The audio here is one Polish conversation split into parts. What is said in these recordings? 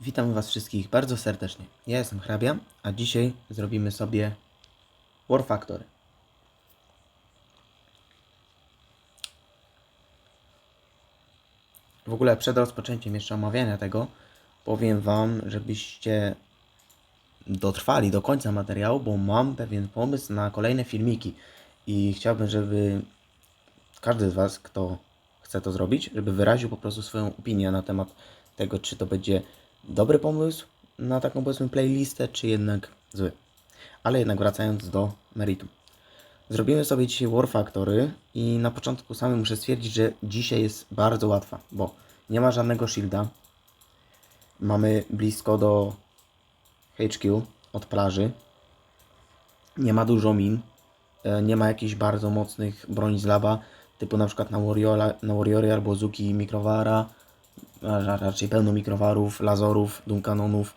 Witam Was wszystkich bardzo serdecznie. Ja jestem Hrabia, a dzisiaj zrobimy sobie War Factory. W ogóle przed rozpoczęciem jeszcze omawiania tego powiem Wam, żebyście dotrwali do końca materiału, bo mam pewien pomysł na kolejne filmiki i chciałbym, żeby każdy z Was, kto chce to zrobić, żeby wyraził po prostu swoją opinię na temat tego, czy to będzie dobry pomysł na taką powiedzmy playlistę, czy jednak zły. Ale jednak wracając do meritum. Zrobimy sobie dzisiaj War Factory i na początku samym muszę stwierdzić, że dzisiaj jest bardzo łatwa, bo nie ma żadnego shielda. Mamy blisko do HQ od plaży. Nie ma dużo min. E, Nie ma jakichś bardzo mocnych broni z laba, typu na przykład na Warriory albo Zuki Mikrowara, raczej pełno mikrowarów, lazorów, dum kanonów.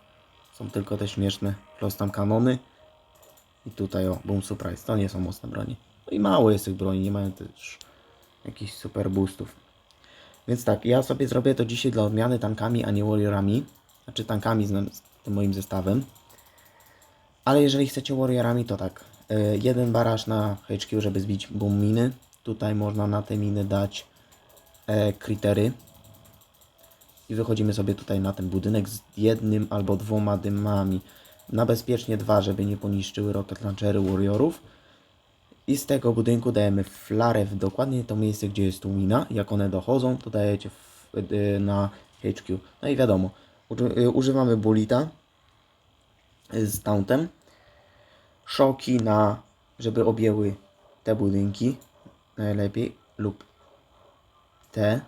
Są tylko te śmieszne plus tam kanony. I tutaj o, Boom Surprise, to nie są mocne broni. No i mało jest tych broni, nie mają też jakichś super boostów. Więc tak, ja sobie zrobię to dzisiaj dla odmiany tankami, a nie warriorami. Znaczy tankami z, tym moim zestawem. Ale jeżeli chcecie warriorami, to tak. y, jeden baraż na HQ, żeby zbić boom miny. Tutaj można na te miny dać e. I wychodzimy sobie tutaj na ten budynek z jednym albo dwoma dymami. Na bezpiecznie dwa, żeby nie poniszczyły rocket launchery warriorów. I z tego budynku dajemy flarę w dokładnie to miejsce, gdzie jest tu mina. Jak one dochodzą, to dajecie y, na HQ. No i wiadomo, y, używamy bulita z tauntem. Szoki na, żeby objęły te budynki najlepiej lub te.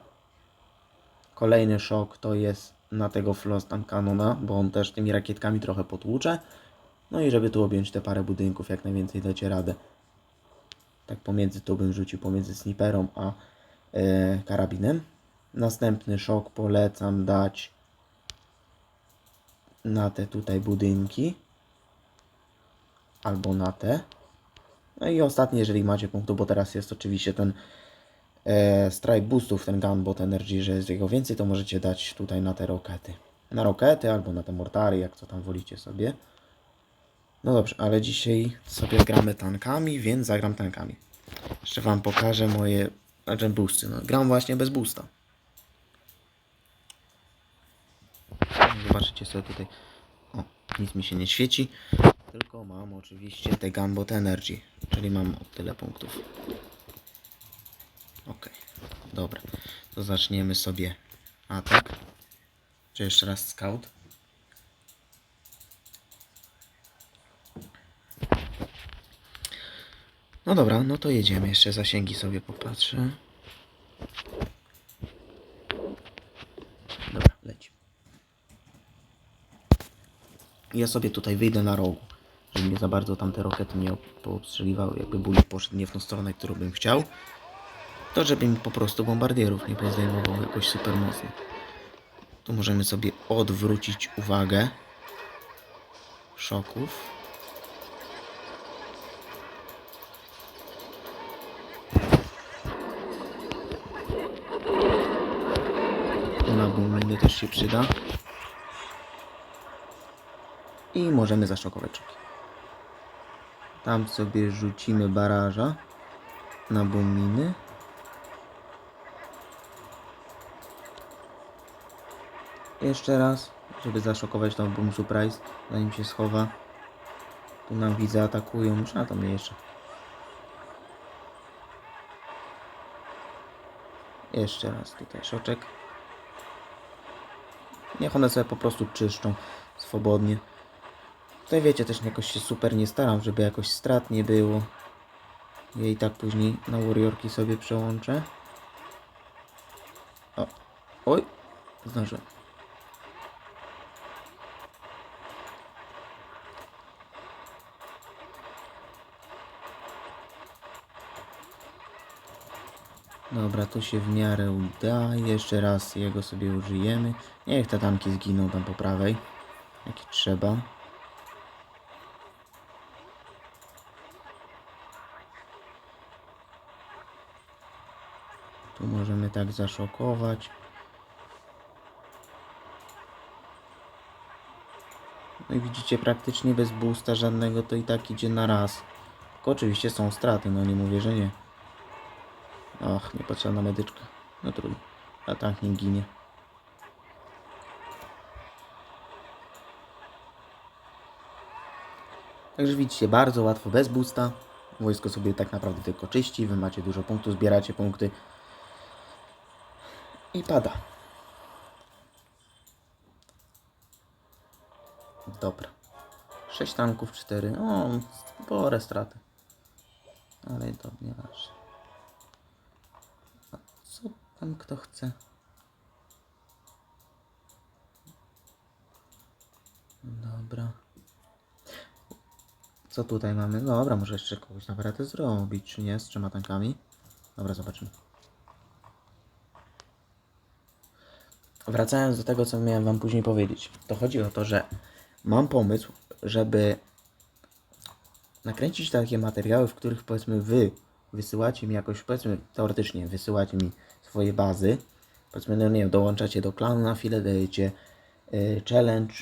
Kolejny szok to jest na tego Flostam Kanona, bo on też tymi rakietkami trochę potłucze. No i żeby tu objąć te parę budynków, jak najwięcej dacie radę. Tak pomiędzy tu bym rzucił pomiędzy sniperą a e, karabinem. Następny szok polecam dać na te tutaj budynki. Albo na te. No i ostatni, jeżeli macie punktu, bo teraz jest oczywiście ten e, strike boostów, ten gunbot energy, że jest jego więcej, to możecie dać tutaj na te rokety. Na rokety albo na te mortary, jak co tam wolicie sobie. No dobrze, ale dzisiaj sobie gramy tankami, więc zagram tankami. Jeszcze wam pokażę moje znaczy boosty. No, gram właśnie bez boosta. Zobaczycie sobie tutaj. O, nic mi się nie świeci. Tylko mam oczywiście te Gambot Energy, czyli mam o tyle punktów. Ok, dobra. To zaczniemy sobie atak. Czy jeszcze raz scout? No dobra, no to jedziemy. Jeszcze zasięgi sobie popatrzę. Dobra, leci. Ja sobie tutaj wyjdę na rogu, żeby mnie za bardzo tamte rokety nie poobstrzeliwały. Jakby bullet poszedł nie w tą stronę, którą bym chciał, to żeby mi po prostu bombardierów nie pozdejmował jakoś super mocno. Tu możemy sobie odwrócić uwagę szoków. Na boomliny też się przyda. I możemy zaszokować czoki. Tam sobie rzucimy baraża na boomliny. Jeszcze raz, żeby zaszokować tą boom surprise, zanim się schowa. Tu nam widzę atakują, już na to mniejsze. Jeszcze raz tutaj szoczek. Niech one sobie po prostu czyszczą swobodnie. Tutaj wiecie, też jakoś się super nie staram, żeby jakoś strat nie było. Ja i tak później na warriorki sobie przełączę. O, oj, zdążyłem. Dobra, to się w miarę uda. Jeszcze raz jego sobie użyjemy. Niech te tanki zginą tam po prawej. Jak trzeba. Tu możemy tak zaszokować. No i widzicie, praktycznie bez boosta żadnego to i tak idzie na raz. Tylko oczywiście są straty, no nie mówię, że nie. Ach, niepotrzebna medyczka. No trudno. A tak nie ginie. Także widzicie, bardzo łatwo bez boosta. Wojsko sobie tak naprawdę tylko czyści, wy macie dużo punktów, zbieracie punkty. I pada. Dobra. 6 tanków, 4. O, spore straty. Ale to co tam kto chce? Dobra. Co tutaj mamy? Dobra, może jeszcze kogoś naprawdę zrobić, czy nie? Z trzema tankami. Dobra, zobaczymy. Wracając do tego, co miałem Wam później powiedzieć. To chodzi o to, że mam pomysł, żeby nakręcić takie materiały, w których powiedzmy Wy wysyłacie mi jakoś, powiedzmy teoretycznie wysyłacie mi swoje bazy. Powiedzmy, no nie wiem, dołączacie do klanu na chwilę, dajecie y, challenge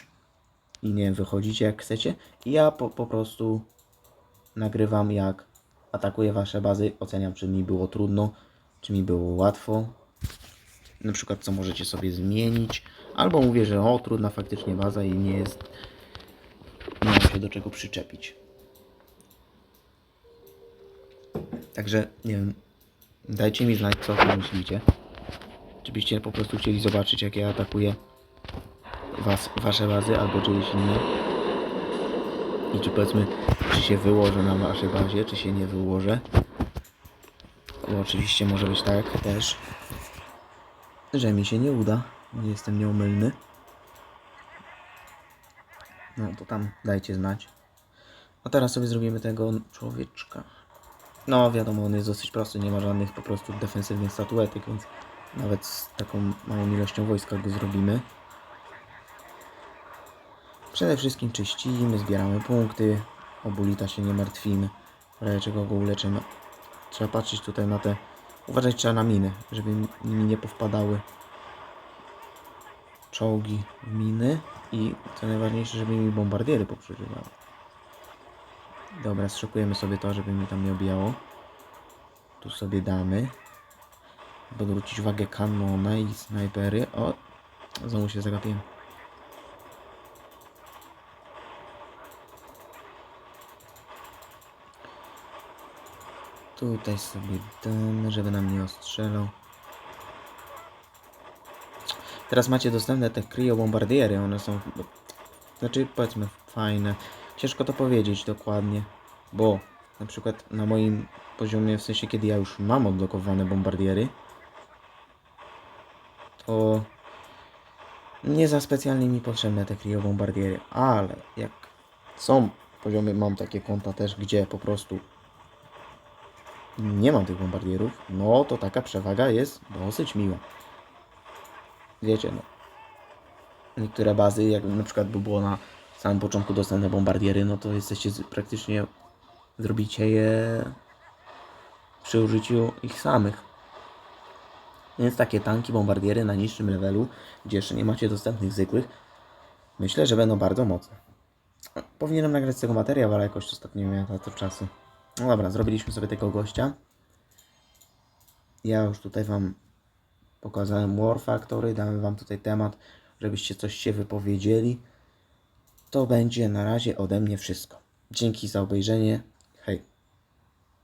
i nie wiem, wychodzicie jak chcecie. I ja po, po prostu nagrywam jak atakuję wasze bazy, oceniam czy mi było trudno, czy mi było łatwo. Na przykład co możecie sobie zmienić. Albo mówię, że o trudna faktycznie baza i nie jest. Nie mam się do czego przyczepić. Także nie wiem. Dajcie mi znać co myślicie. Czy byście po prostu chcieli zobaczyć jak ja atakuję was, wasze bazy albo czyjeś inne. I czy powiedzmy, czy się wyłożę na waszej bazie, czy się nie wyłożę. Bo oczywiście może być tak też, że mi się nie uda. Nie jestem nieomylny. No to tam dajcie znać. A teraz sobie zrobimy tego człowieczka. No wiadomo, on jest dosyć prosty, nie ma żadnych po prostu defensywnych statuetek, więc nawet z taką małą ilością wojska go zrobimy. Przede wszystkim czyścimy, zbieramy punkty. Obulita się nie martwimy. Razie czego go uleczymy. Trzeba patrzeć tutaj na te... Uważać trzeba na miny, żeby mi nie powpadały czołgi miny. I co najważniejsze, żeby mi bombardiery poprzeżywały. Dobra, zszokujemy sobie to, żeby mi tam nie obijało. Tu sobie damy. Podwrócić uwagę kanona i snajpery. O, znowu się zagapiłem. Tutaj sobie damy, żeby nam nie ostrzelał. Teraz macie dostępne te cryo bombardiery, one są, znaczy powiedzmy fajne. Ciężko to powiedzieć dokładnie, bo na przykład na moim poziomie, w sensie kiedy ja już mam odblokowane bombardiery, to nie za specjalnie mi potrzebne te cryo bombardiery, ale jak są poziomy, mam takie konta też, gdzie po prostu nie mam tych bombardierów, no to taka przewaga jest dosyć miła. Wiecie, no. Niektóre bazy, jak na przykład by było na samym początku dostępne bombardiery, no to jesteście praktycznie zrobicie je przy użyciu ich samych. Więc takie tanki, bombardiery na niższym levelu, gdzie jeszcze nie macie dostępnych zwykłych, myślę, że będą bardzo mocne. Powinienem nagrać z tego materiał, ale jakoś ostatnio miałem na to czasu. No dobra, zrobiliśmy sobie tego gościa. Ja już tutaj Wam pokazałem War Factory, dałem Wam tutaj temat, żebyście coś się wypowiedzieli. To będzie na razie ode mnie wszystko. Dzięki za obejrzenie. Hej.